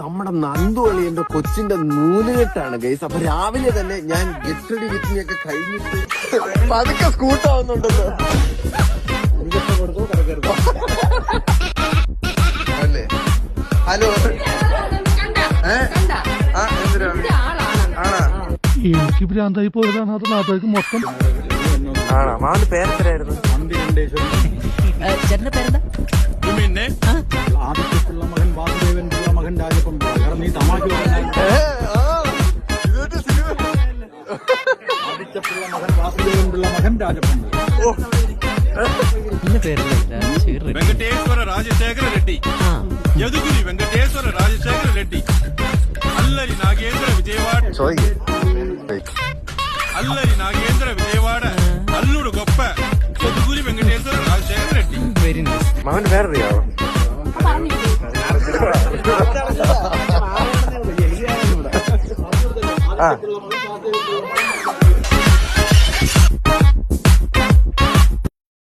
നമ്മുടെ നന്ദു അളിയന്റെ കൊച്ചിന്റെ നൂലുകെട്ടാണ് ഗൈസ് അപ്പൊ രാവിലെ തന്നെ ഞാൻ ഗെറ്റടി വിറ്റിയൊക്കെ കഴിഞ്ഞിട്ട് പതുക്കെ സ്കൂട്ടാവുന്നുണ്ടല്ലോ അല്ലേ? ഹലോ എനിക്ക് ഭ്രാന്തായി പോയതാണ് അത് നാട്ടുകാർക്ക് മൊത്തം. ആണോ? മാവിന്റെ പേരെന്തരായിരുന്നു ചേട്ടന്റെ പേരെന്താ? പിന്നെ? പിന്നെ പേരല്ല വെങ്കടേശ്വര രാജശേഖര റെഡ്ഡി. യദുഗുരി വെങ്കടേശ്വര രാജശേഖര റെഡ്ഡി. അല്ലരി നാഗേന്ദ്ര വിജയവാഡ. അല്ലരി നാഗേന്ദ്ര വിജയവാഡ. അല്ലുടു കൊപ്പ. യദുഗുരി വെങ്കടേശ്വര രാജശേഖര റെഡ്ഡി. വെരി നൈസ് മകൻ പേരറിയാവോ? あ